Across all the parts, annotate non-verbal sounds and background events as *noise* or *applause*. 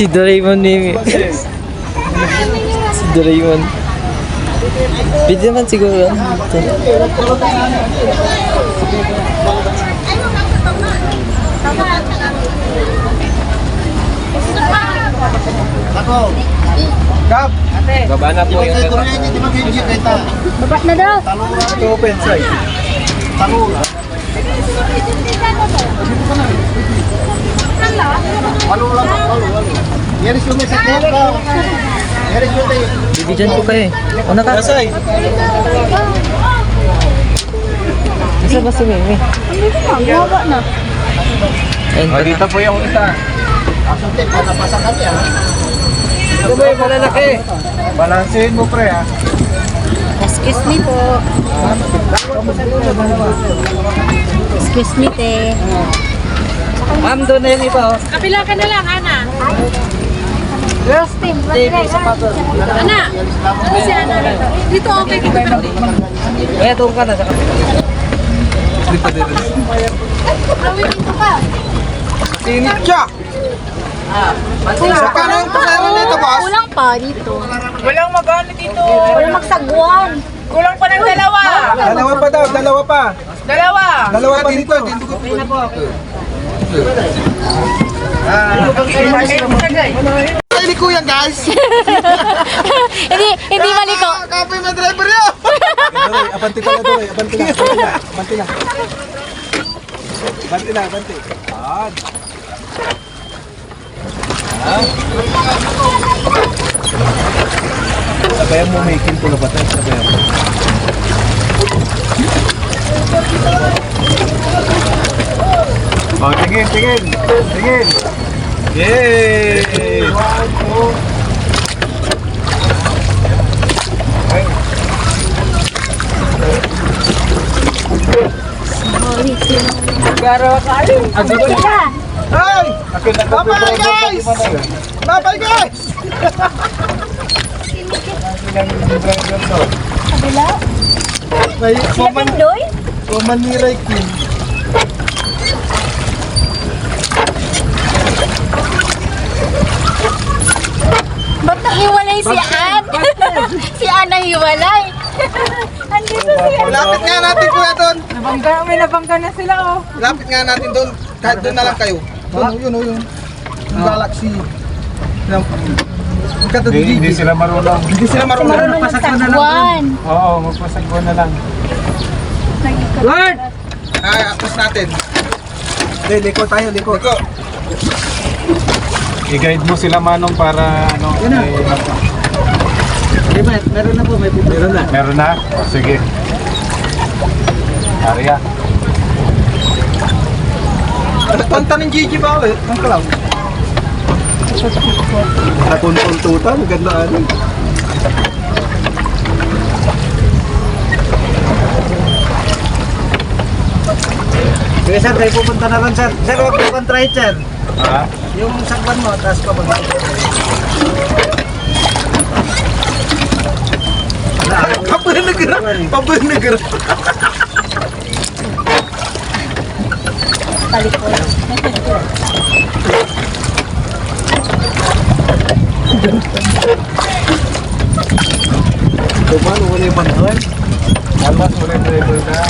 si Doraemon ni... si Doraemon. Pwede naman siguro. Kap! Baba na po yung... Baba na daw. Ito open side. Talura. Walo lang, walo, walo. Yan is ka. May... Bibigyan ko kayo eh. O naka... Nasay? Isa ba si Mimi? Baba na. Pa na. po yung isa. Asuntik, napasa kami ha. Ito ba yung malalaki? Balansehin mo pre ha. Excuse me po. Excuse me, te. Ma'am, doon na yun iba oh. Kapila ka na lang, Ana. Girls team. Ana, ano si Ana dito? Dito okay, dito pero dito. Kaya doon ka na sa kapila. Awit dito ka. Sinit siya! Sa kanang pasaran nito boss? Kulang pa dito. Walang magano dito. Walang magsagwan. Kulang pa ng dalawa. Dalawa pa daw, dalawa pa. Dalawa. Dalawa pa dito. Ay, ni kuya guys! *laughs* hindi, hindi maliko. Kapoy may driver yun! Abanti pala doon, abanti na, abanti na. Abanti na, abanti. Yan. Sabayan mo may kinto na batay, sabayan mo. Oh, tingin, tingin, tingin. Yay! Sila. Ay! Bye-bye guys! Bye-bye guys! Kabila. May Sila Pindoy? woman ni si Ann? si Ann nahiwalay. Andito si Ann. Lapit nga natin kuya doon. Nabangga, may nabangga na sila oh. Lapit nga natin doon. Kahit doon na lang kayo. Doon, yun, oh, yun. Yung galaxy. Yung Kata Hindi, hindi sila marunong. Hindi sila marunong. Marunong magsagwan. Oo, magpasagwa na lang. Lord! Ay, atras natin. Hindi, liko tayo, liko. Liko. I-guide mo sila manong para ano. Na. eh, Di ba, meron na po, may meron na. meron na? O, sige. Arya. Punta ng Gigi ba ulit? Ang kalaw. Nakuntuntutan, ganda ano. Sige sir, tayo pupunta na ron sir. Sir, huwag try it sir. Ha? Yung sagwan mo, taas pa ba? Negara. Paboy negara. Tuman, wala yung pantuan. Almas mo rin driver na.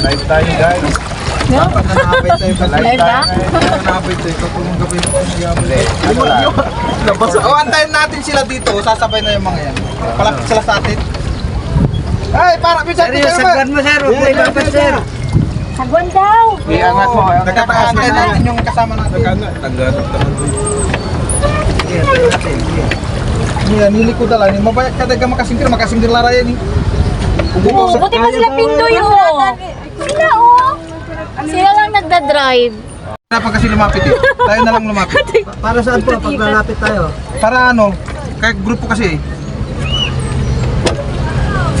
Live tayo guys. Dapat nanabay tayo kasi. Live ba? tayo. Nanabay tayo kapag ang gabi ano lang. Nabasa. O, antayin natin sila dito. Sasabay na yung mga yan. Palapit sila sa atin. Ay, para yung sagwan mo sir, huwag mo sir. Sagwan daw. Iangat mo. Nagkataantayin natin yung kasama natin. Sige, tayo natin. Yan, niliko na lang. Mabayat ka taga makasingkir. Makasingkir lara yan eh. Oo, buti pa sila Pindoy oh. Sila oh. Sila lang nagda-drive. Dapat kasi lumapit eh. Tayo na lang lumapit. *laughs* Para saan po, pag lalapit tayo? Para ano, kaya grupo kasi eh.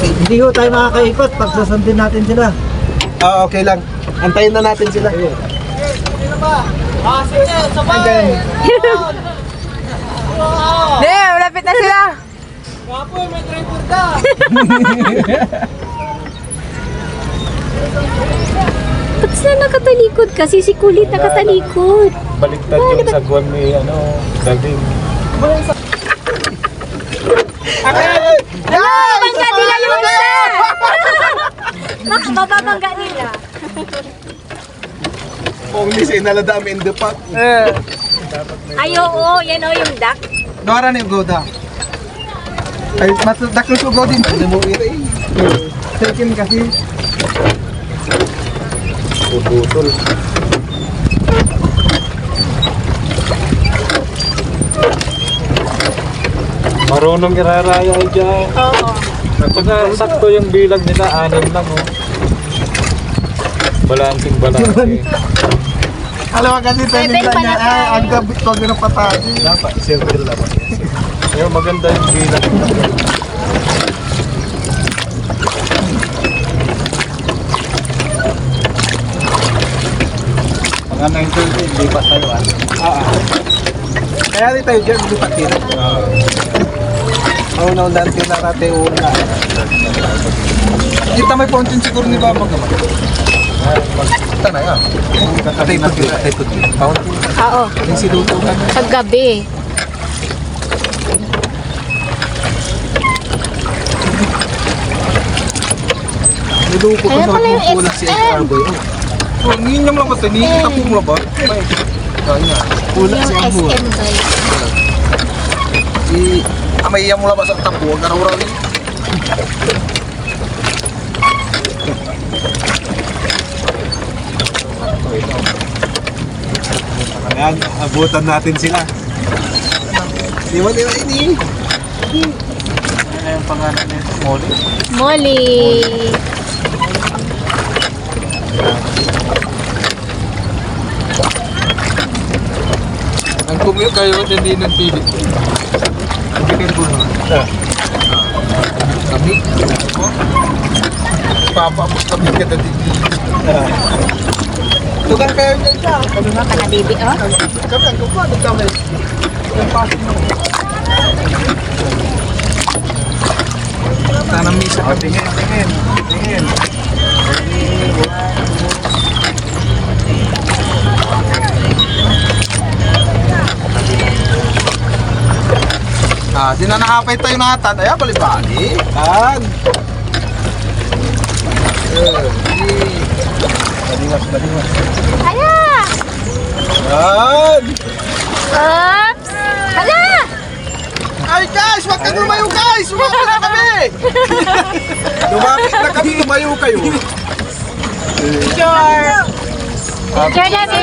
Hindi ho tayo makakaikot pag susundin natin sila. Ah, okay lang. Antayin na natin sila. Ay, ganyan. Hindi, malapit na sila. *laughs* Ba't sila nakatalikod? Kasi si Kulit nakatalikod. Baliktad yung sagwan ni ano, daging. Mababangga nila yung isa! *laughs* Mababangga nila. Only say naladami in the pot. Ay, oo. Yan o yung duck. Dora ni Goda. Ay, matadak na sugaw din. Ano mo ira eh. Taken kasi. Puputol. Marunong iraraya dyan. Oo. Saka sakto yung bilang nila, anim lang oh. Balancing balancing. Alam mo kasi Seven nila pa niya. na Ay, tayo. ang gabi ko gano'ng patati. Dapat, silver lang. Pero maganda yung bilang Mga 9.30, hindi pa tayo ah. Kaya rin tayo dyan, lupat din. Oo, na undan tila rate una. Kita may fountain siguro ni Baba naman. Kita na yan. Atay putli, atay putli. Fountain. Oo. Yung si Luto ka. Paggabi. Niluko ko Kaya sa pala yung kukulang si. XR boy. Oh, ngayon? Hindi tapong mo ba? May. Kanya. Yung Ambo. SM guys. Si... Amay iyang mula sa tapo? Huwag araw-araw yun. Ayan, abutan natin sila. Di ba, di ba, ini? Ano yung pangalan niya? Molly? Molly. Ang commute kayo, hindi ng TV. Hindi kayo po na. Kami? Papapos kami ka na din. Tugan kayo dyan siya. Diba ka na baby oh? Kami, ang kumpa, doon kami. Yung pasok na. Tanang misa O, kami. tingin, tingin. Tingin. Ah, tayo na atan. Ay, bali-bali. Tan. Baliwas, baliwas. Hala! Tan. Oops! Hala! Ay guys, wag kang lumayo guys! Lumapit na kami! Lumapit na kami, lumayo kayo. Picture na picture,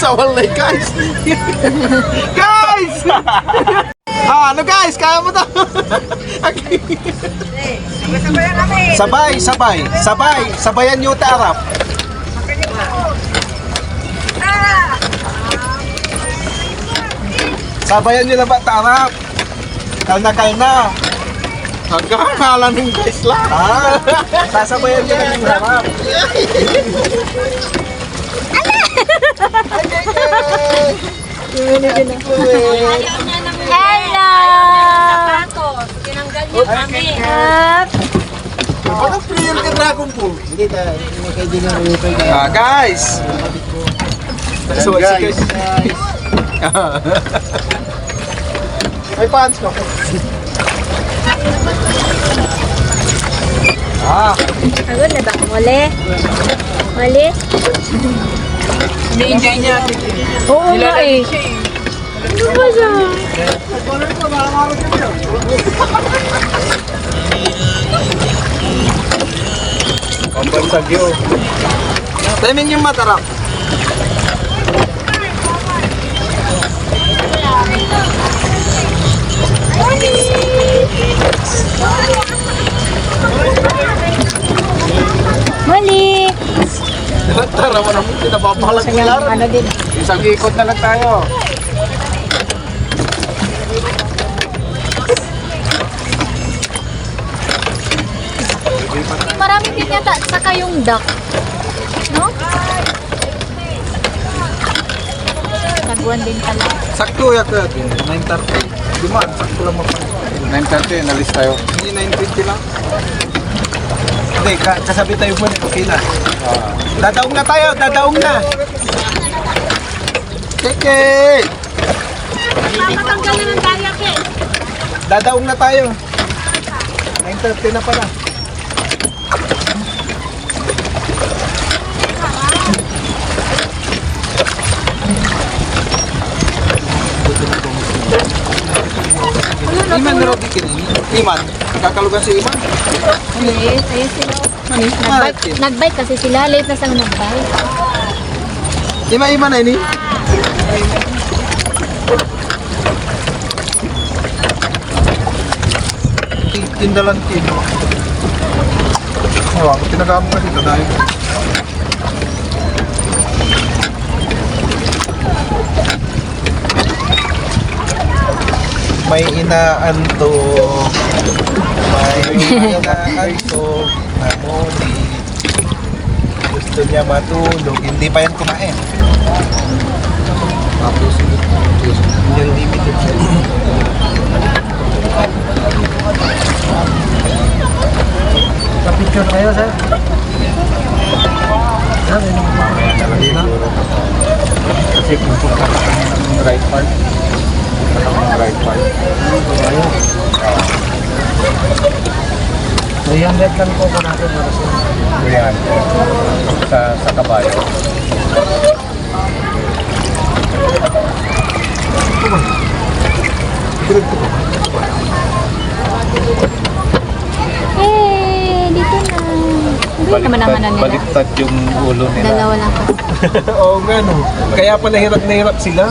Nasa walay guys! *laughs* guys! *laughs* ah, ano guys? Kaya mo to? *laughs* sabay, sabay, sabay, sabayan nyo tarap. Sabayan nyo na ba tarap? Kalna kalna. Hanggang kala ng guys lang. Ah, sasabayan nyo na yung harap. Hello! Oops! Ano player ka Dragon Ball? Ah, guys! So, guys. *laughs* May pants ka po. Ah, Agad na ba? Muli? Muli? Ini-enjoy niya. Oo nga eh. Ano ba siya? Pambansag yun. timing yung matarap. Muli! Tara mo naman, pinapapalag ko lang. Ano din? Isang ikot na lang tayo. Marami din yata saka yung duck. No? Taguan din pala. Sakto ya ka. 9.30. Di man, sakto lang mo pa. 9.30, nalis tayo. Hindi 9.20 lang. Hindi, ka- kasabi tayo muna. Okay na. Dadaong na tayo, dadaong na. Keke! Papatanggal na ng dayak eh. Dadaong na tayo. 9.30 na pala. Iman na rin kinini. Iman. Kakalugan si Iman. Yes, ayun sila. Nagbike, nagbike kasi sila. Late na sang nagbike. Ima Iman na ini. Tindalan kino. Oh, ang tinagamo ka dito dahil. May inaanto. May inaanto na muli. Gusto niya matulog, hindi pa yan kumain. Tapos, yung limited Kapicture kayo, sir. Kasi kung ka ng right part, right part. 300 lang po ko natin para sa Yan. Sa, sa kabayo. Eh, dito na. Hindi naman naman na nila. baliktad yung ulo nila. Dalawa lang kasi. *laughs* Oo nga no. Kaya pala hirap na hirap sila.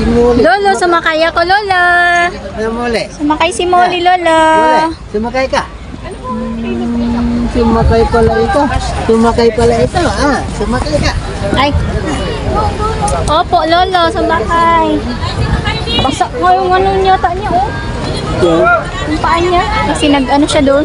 Lolo, sumakay ako, Lolo. Ano muli? Sumakay si Molly, Lolo. Sumakay ka? Sumakay pala ito. Sumakay pala ito, ah. Sumakay ka. Ay. Opo, Lolo, sumakay. Basa ko yung ano niya, ta niya, oh. Yung paa niya. Kasi nag-ano siya doon.